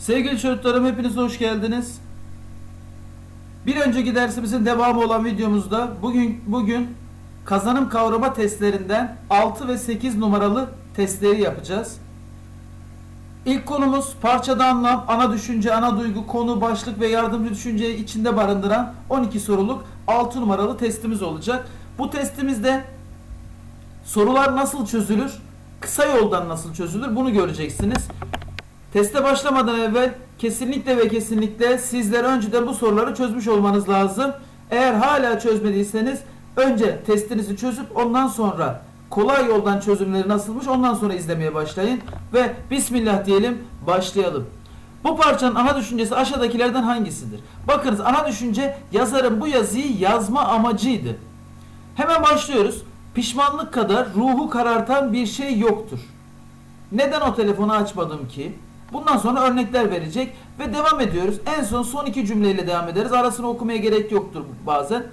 Sevgili çocuklarım hepiniz hoş geldiniz. Bir önceki dersimizin devamı olan videomuzda bugün bugün kazanım kavrama testlerinden 6 ve 8 numaralı testleri yapacağız. İlk konumuz parçada anlam, ana düşünce, ana duygu, konu, başlık ve yardımcı düşünceyi içinde barındıran 12 soruluk 6 numaralı testimiz olacak. Bu testimizde sorular nasıl çözülür, kısa yoldan nasıl çözülür bunu göreceksiniz. Teste başlamadan evvel kesinlikle ve kesinlikle sizler önceden bu soruları çözmüş olmanız lazım. Eğer hala çözmediyseniz önce testinizi çözüp ondan sonra kolay yoldan çözümleri nasılmış ondan sonra izlemeye başlayın. Ve Bismillah diyelim başlayalım. Bu parçanın ana düşüncesi aşağıdakilerden hangisidir? Bakınız ana düşünce yazarın bu yazıyı yazma amacıydı. Hemen başlıyoruz. Pişmanlık kadar ruhu karartan bir şey yoktur. Neden o telefonu açmadım ki? Bundan sonra örnekler verecek ve devam ediyoruz. En son son iki cümleyle devam ederiz. Arasını okumaya gerek yoktur bazen.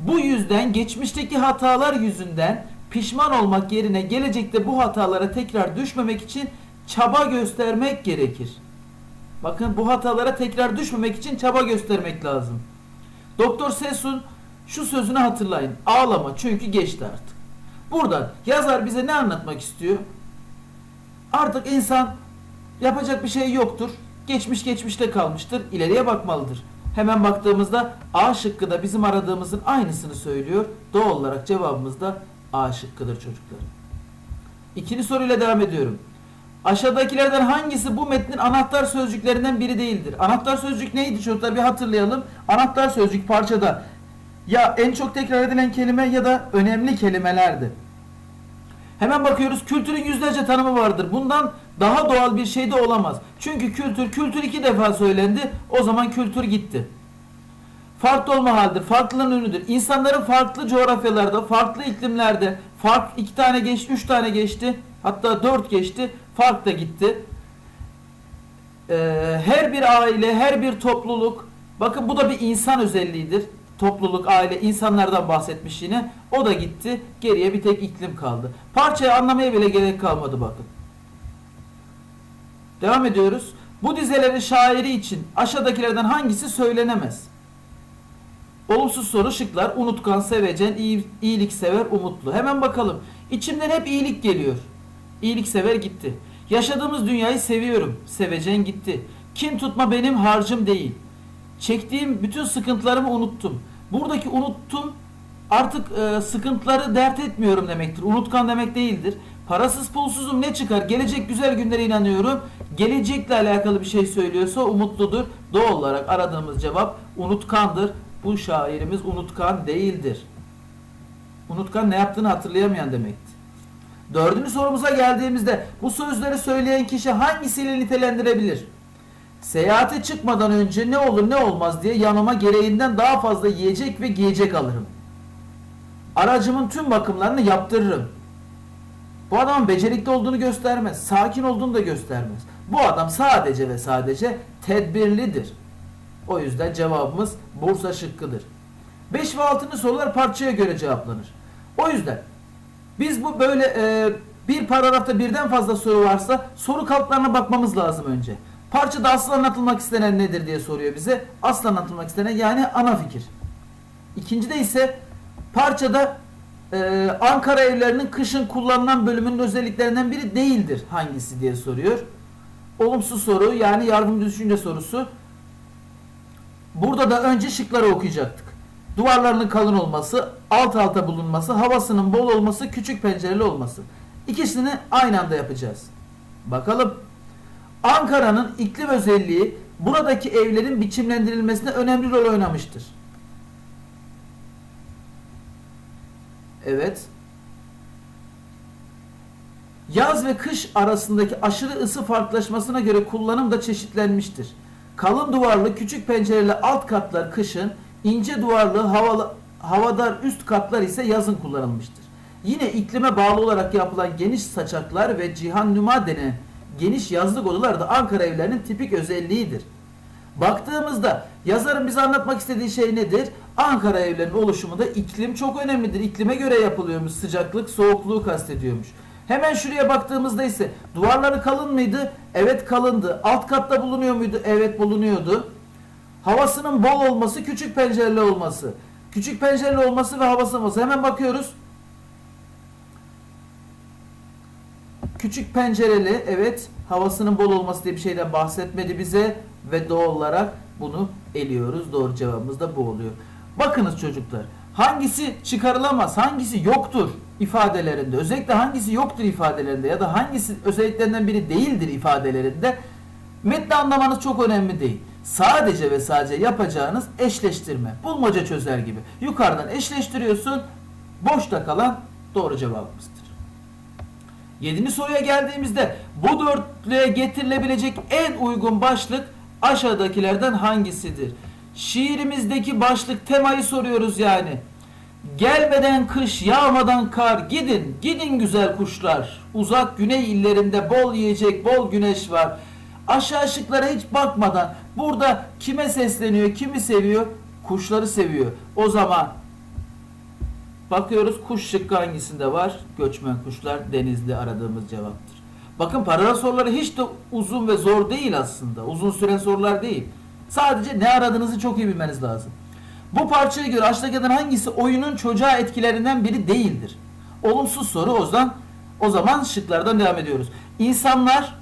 Bu yüzden geçmişteki hatalar yüzünden pişman olmak yerine gelecekte bu hatalara tekrar düşmemek için çaba göstermek gerekir. Bakın bu hatalara tekrar düşmemek için çaba göstermek lazım. Doktor Sesun şu sözünü hatırlayın. Ağlama çünkü geçti artık. Buradan yazar bize ne anlatmak istiyor? Artık insan yapacak bir şey yoktur. Geçmiş geçmişte kalmıştır. İleriye bakmalıdır. Hemen baktığımızda A şıkkı da bizim aradığımızın aynısını söylüyor. Doğal olarak cevabımız da A şıkkıdır çocuklar. İkinci soruyla devam ediyorum. Aşağıdakilerden hangisi bu metnin anahtar sözcüklerinden biri değildir? Anahtar sözcük neydi çocuklar bir hatırlayalım. Anahtar sözcük parçada ya en çok tekrar edilen kelime ya da önemli kelimelerdi. Hemen bakıyoruz kültürün yüzlerce tanımı vardır. Bundan daha doğal bir şey de olamaz. Çünkü kültür, kültür iki defa söylendi. O zaman kültür gitti. Farklı olma haldir, farklılığın ürünüdür. İnsanların farklı coğrafyalarda, farklı iklimlerde, fark iki tane geçti, üç tane geçti, hatta dört geçti, fark da gitti. Ee, her bir aile, her bir topluluk, bakın bu da bir insan özelliğidir. Topluluk, aile, insanlardan bahsetmiş yine. O da gitti. Geriye bir tek iklim kaldı. Parçayı anlamaya bile gerek kalmadı bakın. Devam ediyoruz. Bu dizelerin şairi için aşağıdakilerden hangisi söylenemez? Olumsuz soru şıklar. Unutkan, sevecen, iyi, iyiliksever, umutlu. Hemen bakalım. İçimden hep iyilik geliyor. İyiliksever gitti. Yaşadığımız dünyayı seviyorum. Sevecen gitti. Kin tutma benim harcım değil. Çektiğim bütün sıkıntılarımı unuttum. Buradaki unuttum artık e, sıkıntıları dert etmiyorum demektir. Unutkan demek değildir. Parasız pulsuzum ne çıkar? Gelecek güzel günlere inanıyorum. Gelecekle alakalı bir şey söylüyorsa umutludur. Doğal olarak aradığımız cevap unutkandır. Bu şairimiz unutkan değildir. Unutkan ne yaptığını hatırlayamayan demektir. Dördüncü sorumuza geldiğimizde bu sözleri söyleyen kişi hangisiyle nitelendirebilir? Seyahate çıkmadan önce ne olur ne olmaz diye yanıma gereğinden daha fazla yiyecek ve giyecek alırım. Aracımın tüm bakımlarını yaptırırım. Bu adamın becerikli olduğunu göstermez. Sakin olduğunu da göstermez. Bu adam sadece ve sadece tedbirlidir. O yüzden cevabımız Bursa şıkkıdır. 5 ve 6. sorular parçaya göre cevaplanır. O yüzden biz bu böyle e, bir paragrafta birden fazla soru varsa soru kalıplarına bakmamız lazım önce. Parçada asıl anlatılmak istenen nedir diye soruyor bize. Asıl anlatılmak istenen yani ana fikir. İkincide ise parçada e, Ankara evlerinin kışın kullanılan bölümünün özelliklerinden biri değildir hangisi diye soruyor. Olumsuz soru yani yardımcı düşünce sorusu. Burada da önce şıkları okuyacaktık. Duvarlarının kalın olması, alt alta bulunması, havasının bol olması, küçük pencereli olması. İkisini aynı anda yapacağız. Bakalım. Ankara'nın iklim özelliği buradaki evlerin biçimlendirilmesine önemli rol oynamıştır. Evet. Yaz ve kış arasındaki aşırı ısı farklılaşmasına göre kullanım da çeşitlenmiştir. Kalın duvarlı küçük pencereli alt katlar kışın, ince duvarlı havalı, havadar üst katlar ise yazın kullanılmıştır. Yine iklime bağlı olarak yapılan geniş saçaklar ve cihan nüma denen geniş yazlık odalar da Ankara evlerinin tipik özelliğidir. Baktığımızda yazarın bize anlatmak istediği şey nedir? Ankara evlerinin oluşumunda iklim çok önemlidir. İklime göre yapılıyormuş. Sıcaklık, soğukluğu kastediyormuş. Hemen şuraya baktığımızda ise duvarları kalın mıydı? Evet kalındı. Alt katta bulunuyor muydu? Evet bulunuyordu. Havasının bol olması, küçük pencereli olması. Küçük pencereli olması ve havasının olması. Hemen bakıyoruz. Küçük pencereli evet havasının bol olması diye bir şeyden bahsetmedi bize ve doğal olarak bunu eliyoruz. Doğru cevabımız da bu oluyor. Bakınız çocuklar hangisi çıkarılamaz hangisi yoktur ifadelerinde özellikle hangisi yoktur ifadelerinde ya da hangisi özelliklerinden biri değildir ifadelerinde metni anlamanız çok önemli değil. Sadece ve sadece yapacağınız eşleştirme. Bulmaca çözer gibi. Yukarıdan eşleştiriyorsun. Boşta kalan doğru cevabımızdır. Yedinci soruya geldiğimizde bu dörtlüğe getirilebilecek en uygun başlık aşağıdakilerden hangisidir? Şiirimizdeki başlık temayı soruyoruz yani. Gelmeden kış, yağmadan kar, gidin, gidin güzel kuşlar. Uzak güney illerinde bol yiyecek, bol güneş var. Aşağı ışıklara hiç bakmadan burada kime sesleniyor, kimi seviyor? Kuşları seviyor. O zaman Bakıyoruz kuş şıkkı hangisinde var? Göçmen kuşlar denizli aradığımız cevaptır. Bakın paragraf soruları hiç de uzun ve zor değil aslında. Uzun süren sorular değil. Sadece ne aradığınızı çok iyi bilmeniz lazım. Bu parçaya göre aşağıdakilerden hangisi oyunun çocuğa etkilerinden biri değildir? Olumsuz soru o zaman o zaman şıklardan devam ediyoruz. İnsanlar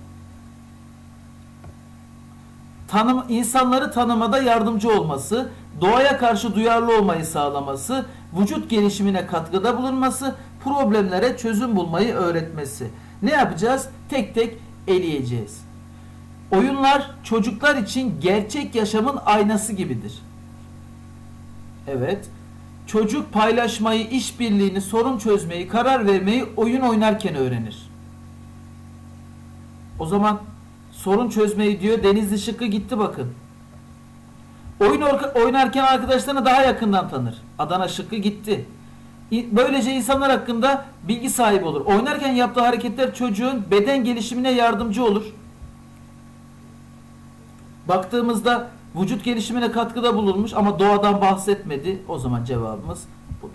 tanım insanları tanımada yardımcı olması, doğaya karşı duyarlı olmayı sağlaması, vücut gelişimine katkıda bulunması, problemlere çözüm bulmayı öğretmesi. Ne yapacağız? Tek tek eleyeceğiz. Oyunlar çocuklar için gerçek yaşamın aynası gibidir. Evet. Çocuk paylaşmayı, işbirliğini, sorun çözmeyi, karar vermeyi oyun oynarken öğrenir. O zaman sorun çözmeyi diyor. Denizli şıkkı gitti bakın. Oyun oynarken arkadaşlarını daha yakından tanır. Adana şıkkı gitti. Böylece insanlar hakkında bilgi sahibi olur. Oynarken yaptığı hareketler çocuğun beden gelişimine yardımcı olur. Baktığımızda vücut gelişimine katkıda bulunmuş ama doğadan bahsetmedi. O zaman cevabımız budur.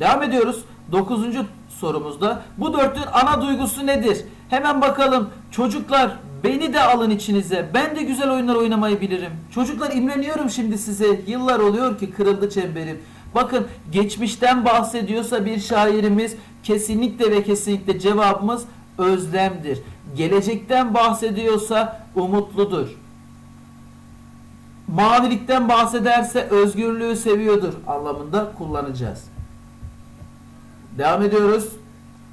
Devam ediyoruz. Dokuzuncu sorumuzda. Bu dörtlüğün ana duygusu nedir? Hemen bakalım. Çocuklar beni de alın içinize. Ben de güzel oyunlar oynamayı bilirim. Çocuklar imreniyorum şimdi size. Yıllar oluyor ki kırıldı çemberim. Bakın geçmişten bahsediyorsa bir şairimiz kesinlikle ve kesinlikle cevabımız özlemdir. Gelecekten bahsediyorsa umutludur. Mavilikten bahsederse özgürlüğü seviyordur anlamında kullanacağız. Devam ediyoruz.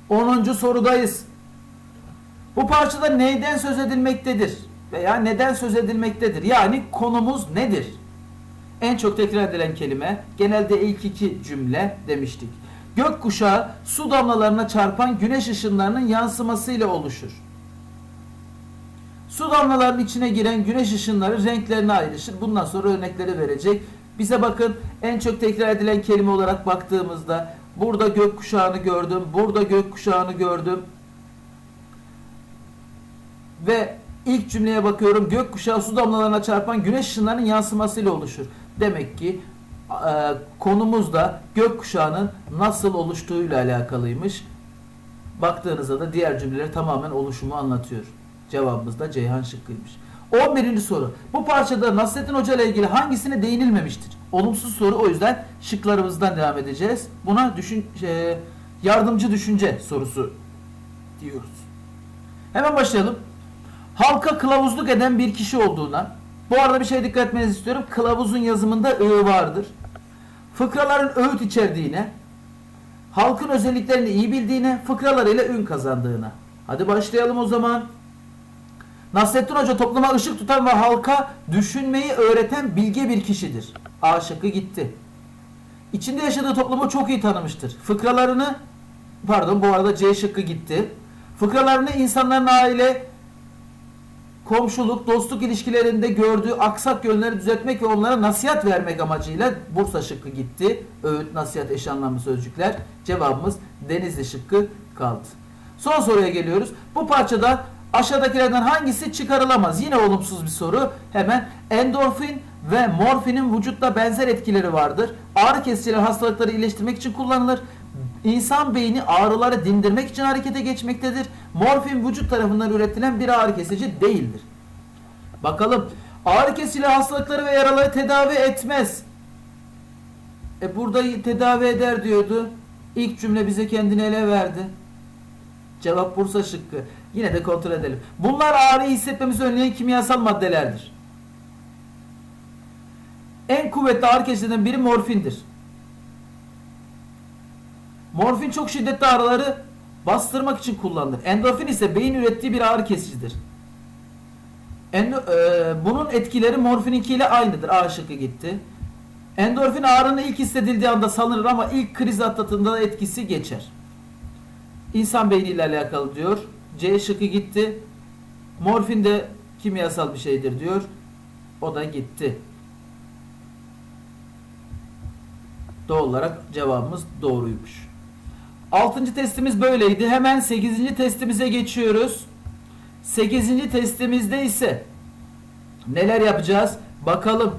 10. sorudayız. Bu parçada neyden söz edilmektedir? Veya neden söz edilmektedir? Yani konumuz nedir? En çok tekrar edilen kelime genelde ilk iki cümle demiştik. Gökkuşağı su damlalarına çarpan güneş ışınlarının yansımasıyla oluşur. Su damlalarının içine giren güneş ışınları renklerine ayrışır. Bundan sonra örnekleri verecek. Bize bakın en çok tekrar edilen kelime olarak baktığımızda burada gökkuşağını gördüm, burada gökkuşağını gördüm. Ve ilk cümleye bakıyorum. Gökkuşağı su damlalarına çarpan güneş ışınlarının yansımasıyla oluşur. Demek ki e, konumuz da gökkuşağının nasıl oluştuğuyla alakalıymış. Baktığınızda da diğer cümleler tamamen oluşumu anlatıyor. Cevabımız da Ceyhan şıkkıymış. 11. soru. Bu parçada Nasrettin Hoca ile ilgili hangisine değinilmemiştir? Olumsuz soru o yüzden şıklarımızdan devam edeceğiz. Buna düşün, e, yardımcı düşünce sorusu diyoruz. Hemen başlayalım. Halka kılavuzluk eden bir kişi olduğuna, bu arada bir şey dikkat etmenizi istiyorum. Kılavuzun yazımında ı vardır. Fıkraların öğüt içerdiğine, halkın özelliklerini iyi bildiğine, fıkralarıyla ün kazandığına. Hadi başlayalım o zaman. Nasrettin Hoca topluma ışık tutan ve halka düşünmeyi öğreten bilge bir kişidir. A şıkkı gitti. İçinde yaşadığı toplumu çok iyi tanımıştır. Fıkralarını, pardon bu arada C şıkkı gitti. Fıkralarını insanların aile, komşuluk, dostluk ilişkilerinde gördüğü aksak yönleri düzeltmek ve onlara nasihat vermek amacıyla Bursa şıkkı gitti. Öğüt, nasihat, eş anlamlı sözcükler. Cevabımız Denizli şıkkı kaldı. Son soruya geliyoruz. Bu parçada aşağıdakilerden hangisi çıkarılamaz? Yine olumsuz bir soru. Hemen endorfin ve morfinin vücutta benzer etkileri vardır. Ağrı kesiciler hastalıkları iyileştirmek için kullanılır. İnsan beyni ağrıları dindirmek için harekete geçmektedir. Morfin vücut tarafından üretilen bir ağrı kesici değildir. Bakalım ağrı kesici hastalıkları ve yaraları tedavi etmez. E burada tedavi eder diyordu. İlk cümle bize kendini ele verdi. Cevap Bursa şıkkı. Yine de kontrol edelim. Bunlar ağrıyı hissetmemizi önleyen kimyasal maddelerdir. En kuvvetli ağrı kesicilerden biri morfindir. Morfin çok şiddetli ağrıları bastırmak için kullanılır. Endorfin ise beyin ürettiği bir ağrı kesicidir. Endo, e, bunun etkileri morfininkiyle aynıdır. A şıkkı gitti. Endorfin ağrının ilk hissedildiği anda salınır ama ilk kriz atlattığında etkisi geçer. İnsan beyniyle alakalı diyor. C şıkkı gitti. Morfin de kimyasal bir şeydir diyor. O da gitti. Doğal olarak cevabımız doğruymuş. Altıncı testimiz böyleydi. Hemen sekizinci testimize geçiyoruz. Sekizinci testimizde ise neler yapacağız? Bakalım.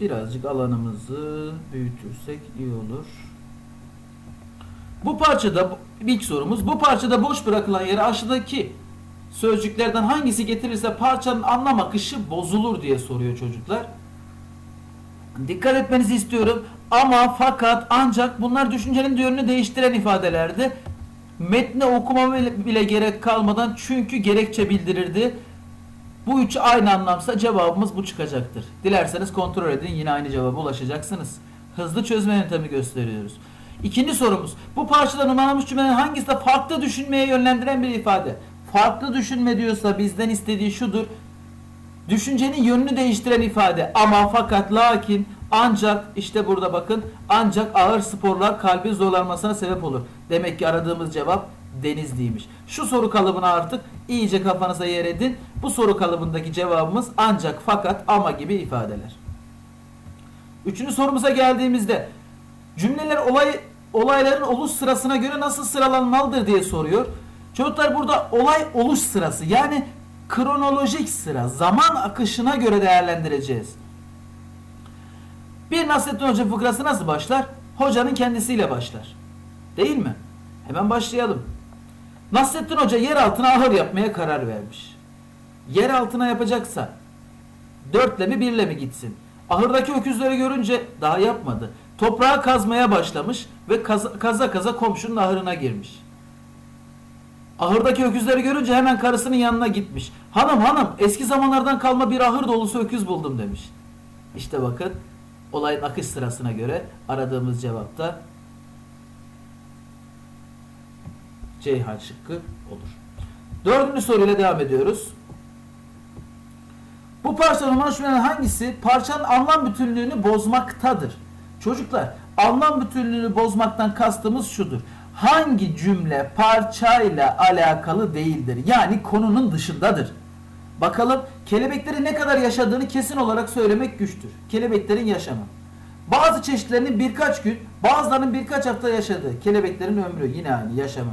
Birazcık alanımızı büyütürsek iyi olur. Bu parçada ilk sorumuz bu parçada boş bırakılan yere aşağıdaki sözcüklerden hangisi getirirse parçanın anlam akışı bozulur diye soruyor çocuklar. Dikkat etmenizi istiyorum. Ama fakat ancak bunlar düşüncenin yönünü değiştiren ifadelerdi. Metni okuma bile, bile gerek kalmadan çünkü gerekçe bildirirdi. Bu üç aynı anlamsa cevabımız bu çıkacaktır. Dilerseniz kontrol edin yine aynı cevaba ulaşacaksınız. Hızlı çözme yöntemi gösteriyoruz. İkinci sorumuz. Bu parçada numaralanmış cümlenin hangisi de farklı düşünmeye yönlendiren bir ifade? Farklı düşünme diyorsa bizden istediği şudur. Düşüncenin yönünü değiştiren ifade ama fakat lakin ancak işte burada bakın ancak ağır sporlar kalbin zorlanmasına sebep olur. Demek ki aradığımız cevap Denizli'ymiş. Şu soru kalıbına artık iyice kafanıza yer edin. Bu soru kalıbındaki cevabımız ancak fakat ama gibi ifadeler. Üçüncü sorumuza geldiğimizde cümleler olay olayların oluş sırasına göre nasıl sıralanmalıdır diye soruyor. Çocuklar burada olay oluş sırası yani kronolojik sıra zaman akışına göre değerlendireceğiz. Bir Nasrettin Hoca fıkrası nasıl başlar? Hocanın kendisiyle başlar. Değil mi? Hemen başlayalım. Nasrettin Hoca yer altına ahır yapmaya karar vermiş. Yer altına yapacaksa dörtle mi birle mi gitsin? Ahırdaki öküzleri görünce daha yapmadı. Toprağı kazmaya başlamış ve kaza kaza, kaza komşunun ahırına girmiş. Ahırdaki öküzleri görünce hemen karısının yanına gitmiş. Hanım hanım eski zamanlardan kalma bir ahır dolusu öküz buldum demiş. İşte bakın olayın akış sırasına göre aradığımız cevapta Ceyhan şıkkı olur. Dördüncü soruyla devam ediyoruz. Bu parçanın cümlelerin hangisi parçanın anlam bütünlüğünü bozmaktadır? Çocuklar anlam bütünlüğünü bozmaktan kastımız şudur. Hangi cümle parçayla alakalı değildir? Yani konunun dışındadır. Bakalım kelebeklerin ne kadar yaşadığını kesin olarak söylemek güçtür. Kelebeklerin yaşamı. Bazı çeşitlerinin birkaç gün, bazılarının birkaç hafta yaşadığı. Kelebeklerin ömrü yine aynı yaşamı.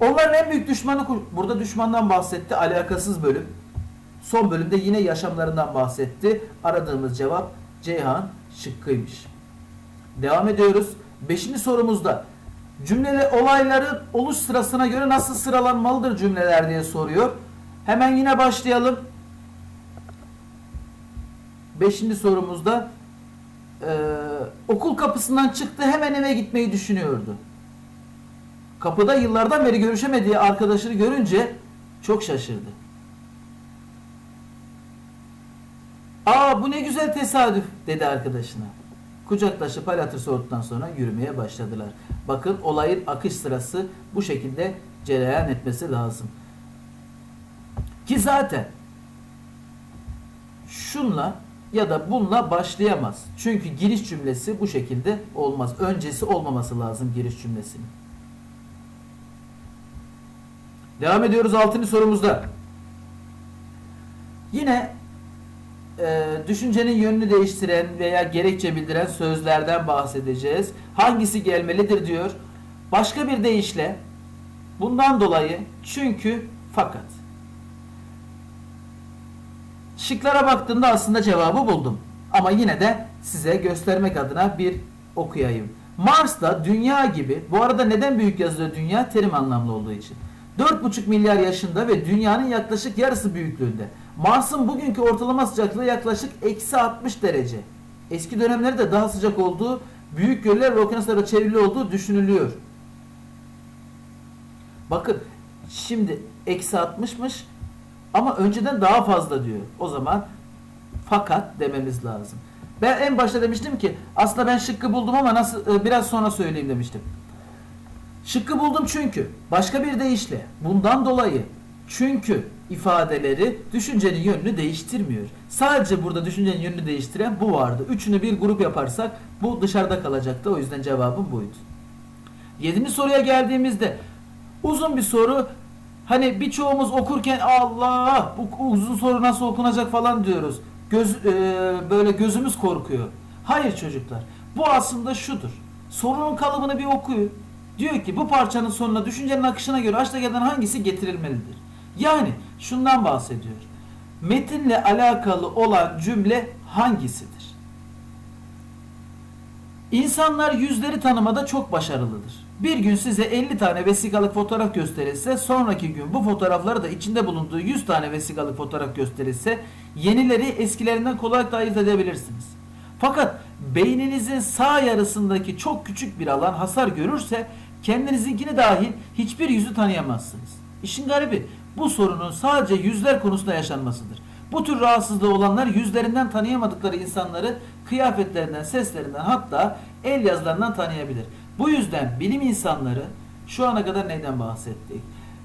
Onların en büyük düşmanı burada düşmandan bahsetti. Alakasız bölüm. Son bölümde yine yaşamlarından bahsetti. Aradığımız cevap Ceyhan şıkkıymış. Devam ediyoruz. Beşinci sorumuzda cümleli olayların oluş sırasına göre nasıl sıralanmalıdır cümleler diye soruyor. Hemen yine başlayalım. Beşinci sorumuzda e, okul kapısından çıktı hemen eve gitmeyi düşünüyordu. Kapıda yıllardan beri görüşemediği arkadaşını görünce çok şaşırdı. Aa bu ne güzel tesadüf dedi arkadaşına. Kucaklaşıp hal hatır sorduktan sonra yürümeye başladılar. Bakın olayın akış sırası bu şekilde cereyan etmesi lazım. Ki zaten şunla ya da bununla başlayamaz. Çünkü giriş cümlesi bu şekilde olmaz. Öncesi olmaması lazım giriş cümlesinin. Devam ediyoruz 6. sorumuzda. Yine e, düşüncenin yönünü değiştiren veya gerekçe bildiren sözlerden bahsedeceğiz. Hangisi gelmelidir diyor. Başka bir deyişle bundan dolayı çünkü fakat. Şıklara baktığımda aslında cevabı buldum. Ama yine de size göstermek adına bir okuyayım. Mars'ta dünya gibi, bu arada neden büyük yazılıyor dünya? Terim anlamlı olduğu için. 4,5 milyar yaşında ve dünyanın yaklaşık yarısı büyüklüğünde. Mars'ın bugünkü ortalama sıcaklığı yaklaşık eksi 60 derece. Eski dönemlerde daha sıcak olduğu, büyük göller ve okyanuslara çevrili olduğu düşünülüyor. Bakın şimdi eksi 60'mış ama önceden daha fazla diyor. O zaman fakat dememiz lazım. Ben en başta demiştim ki aslında ben şıkkı buldum ama nasıl e, biraz sonra söyleyeyim demiştim. Şıkkı buldum çünkü başka bir deyişle bundan dolayı çünkü ifadeleri düşüncenin yönünü değiştirmiyor. Sadece burada düşüncenin yönünü değiştiren bu vardı. Üçünü bir grup yaparsak bu dışarıda kalacaktı. O yüzden cevabım buydu. Yedinci soruya geldiğimizde uzun bir soru. Hani birçoğumuz okurken Allah bu uzun soru nasıl okunacak falan diyoruz. Göz, e, böyle gözümüz korkuyor. Hayır çocuklar. Bu aslında şudur. Sorunun kalıbını bir okuyun. Diyor ki bu parçanın sonuna düşüncenin akışına göre aşağıdakilerden hangisi getirilmelidir? Yani şundan bahsediyor. Metinle alakalı olan cümle hangisidir? İnsanlar yüzleri tanımada çok başarılıdır. Bir gün size 50 tane vesikalık fotoğraf gösterilse, sonraki gün bu fotoğrafları da içinde bulunduğu 100 tane vesikalık fotoğraf gösterilse, yenileri eskilerinden kolaylıkla ayırt edebilirsiniz. Fakat beyninizin sağ yarısındaki çok küçük bir alan hasar görürse, kendinizinkini dahil hiçbir yüzü tanıyamazsınız. İşin garibi bu sorunun sadece yüzler konusunda yaşanmasıdır. Bu tür rahatsızlığı olanlar yüzlerinden tanıyamadıkları insanları kıyafetlerinden, seslerinden hatta el yazılarından tanıyabilir. Bu yüzden bilim insanları şu ana kadar neyden bahsettik?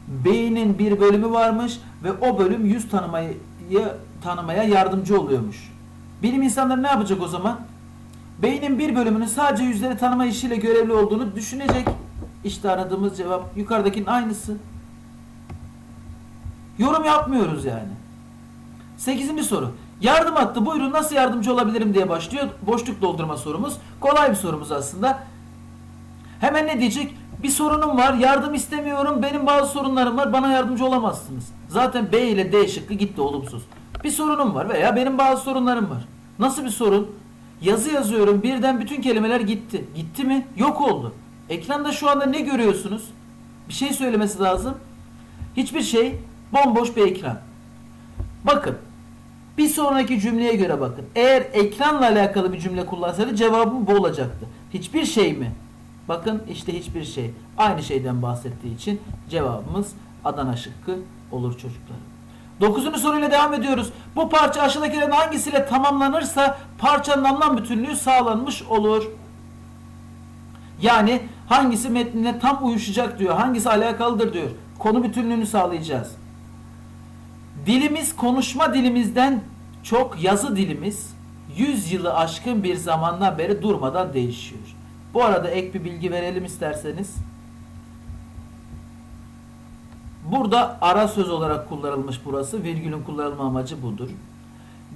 Beynin bir bölümü varmış ve o bölüm yüz tanımayı tanımaya yardımcı oluyormuş. Bilim insanları ne yapacak o zaman? Beynin bir bölümünün sadece yüzleri tanıma işiyle görevli olduğunu düşünecek. İşte aradığımız cevap yukarıdakinin aynısı. Yorum yapmıyoruz yani. Sekizinci soru. Yardım attı buyurun nasıl yardımcı olabilirim diye başlıyor. Boşluk doldurma sorumuz. Kolay bir sorumuz aslında. Hemen ne diyecek? Bir sorunum var yardım istemiyorum benim bazı sorunlarım var bana yardımcı olamazsınız. Zaten B ile D şıkkı gitti olumsuz. Bir sorunum var veya benim bazı sorunlarım var. Nasıl bir sorun? Yazı yazıyorum birden bütün kelimeler gitti. Gitti mi? Yok oldu. Ekranda şu anda ne görüyorsunuz? Bir şey söylemesi lazım. Hiçbir şey bomboş bir ekran. Bakın bir sonraki cümleye göre bakın. Eğer ekranla alakalı bir cümle kullansaydı cevabım bu olacaktı. Hiçbir şey mi? Bakın işte hiçbir şey. Aynı şeyden bahsettiği için cevabımız Adana şıkkı olur çocuklar. Dokuzuncu soruyla devam ediyoruz. Bu parça aşağıdakilerin hangisiyle tamamlanırsa parçanın anlam bütünlüğü sağlanmış olur. Yani hangisi metnine tam uyuşacak diyor. Hangisi alakalıdır diyor. Konu bütünlüğünü sağlayacağız. Dilimiz konuşma dilimizden çok yazı dilimiz 100 yılı aşkın bir zamandan beri durmadan değişiyor. Bu arada ek bir bilgi verelim isterseniz. Burada ara söz olarak kullanılmış burası. Virgülün kullanılma amacı budur.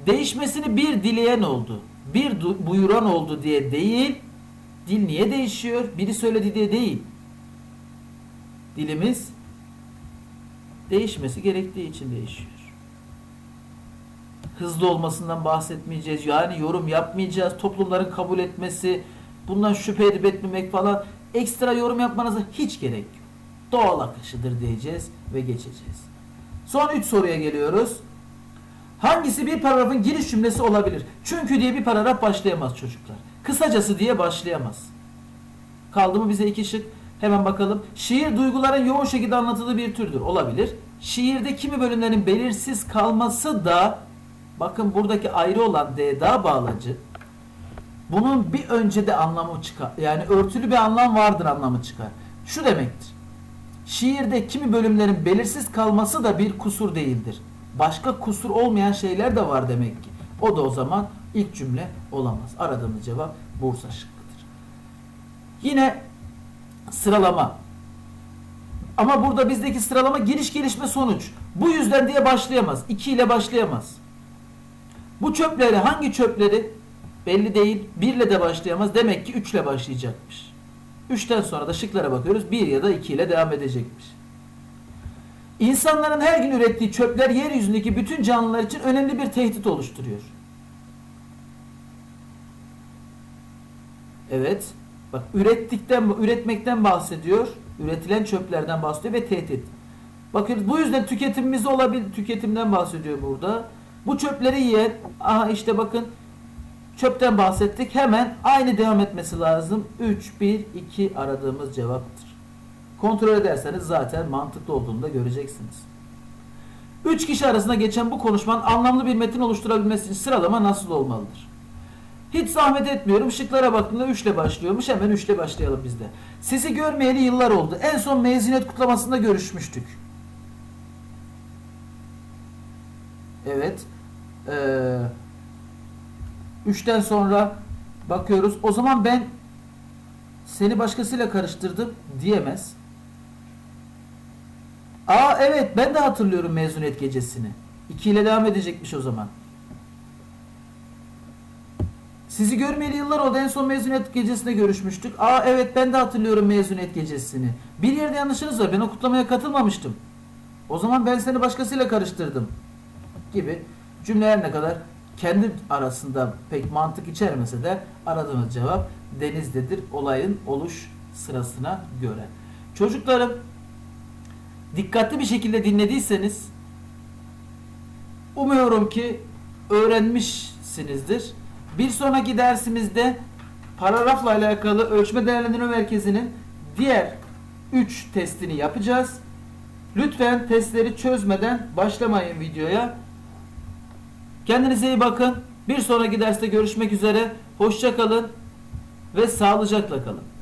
Değişmesini bir dileyen oldu. Bir buyuran oldu diye değil. Dil niye değişiyor? Biri söyledi diye değil. Dilimiz değişmesi gerektiği için değişiyor. Hızlı olmasından bahsetmeyeceğiz. Yani yorum yapmayacağız. Toplumların kabul etmesi, bundan şüphe edip etmemek falan ekstra yorum yapmanıza hiç gerek yok. Doğal akışıdır diyeceğiz ve geçeceğiz. Son 3 soruya geliyoruz. Hangisi bir paragrafın giriş cümlesi olabilir? Çünkü diye bir paragraf başlayamaz çocuklar. Kısacası diye başlayamaz. Kaldı mı bize iki şık? Hemen bakalım. Şiir duyguların yoğun şekilde anlatıldığı bir türdür. Olabilir. Şiirde kimi bölümlerin belirsiz kalması da bakın buradaki ayrı olan D bağlacı. Bunun bir önce de anlamı çıkar. Yani örtülü bir anlam vardır anlamı çıkar. Şu demektir. Şiirde kimi bölümlerin belirsiz kalması da bir kusur değildir. Başka kusur olmayan şeyler de var demek ki. O da o zaman ilk cümle olamaz. Aradığımız cevap Bursa şıkkıdır. Yine sıralama. Ama burada bizdeki sıralama giriş gelişme sonuç. Bu yüzden diye başlayamaz. 2 ile başlayamaz. Bu çöpleri hangi çöpleri belli değil. 1 ile de başlayamaz. Demek ki 3 ile başlayacakmış. 3'ten sonra da şıklara bakıyoruz. 1 ya da 2 ile devam edecekmiş. İnsanların her gün ürettiği çöpler yeryüzündeki bütün canlılar için önemli bir tehdit oluşturuyor. Evet. Bak ürettikten üretmekten bahsediyor. Üretilen çöplerden bahsediyor ve tehdit. Bakın bu yüzden tüketimimiz olabilir. Tüketimden bahsediyor burada. Bu çöpleri yiyen aha işte bakın çöpten bahsettik. Hemen aynı devam etmesi lazım. 3 1 2 aradığımız cevaptır. Kontrol ederseniz zaten mantıklı olduğunu da göreceksiniz. 3 kişi arasında geçen bu konuşmanın anlamlı bir metin oluşturabilmesi için sıralama nasıl olmalıdır? Hiç zahmet etmiyorum. Şıklara baktığımda 3 ile başlıyormuş. Hemen 3 ile başlayalım biz de. Sizi görmeyeli yıllar oldu. En son mezuniyet kutlamasında görüşmüştük. Evet. Ee, 3'ten sonra bakıyoruz. O zaman ben seni başkasıyla karıştırdım diyemez. Aa evet ben de hatırlıyorum mezuniyet gecesini. 2 ile devam edecekmiş o zaman. Sizi görmeyeli yıllar oldu. En son mezuniyet gecesinde görüşmüştük. Aa evet ben de hatırlıyorum mezuniyet gecesini. Bir yerde yanlışınız var. Ben o kutlamaya katılmamıştım. O zaman ben seni başkasıyla karıştırdım. Gibi cümleler ne kadar kendi arasında pek mantık içermese de aradığımız cevap denizdedir olayın oluş sırasına göre. Çocuklarım dikkatli bir şekilde dinlediyseniz umuyorum ki öğrenmişsinizdir. Bir sonraki dersimizde paragrafla alakalı ölçme değerlendirme merkezinin diğer 3 testini yapacağız. Lütfen testleri çözmeden başlamayın videoya. Kendinize iyi bakın. Bir sonraki derste görüşmek üzere. Hoşça kalın ve sağlıcakla kalın.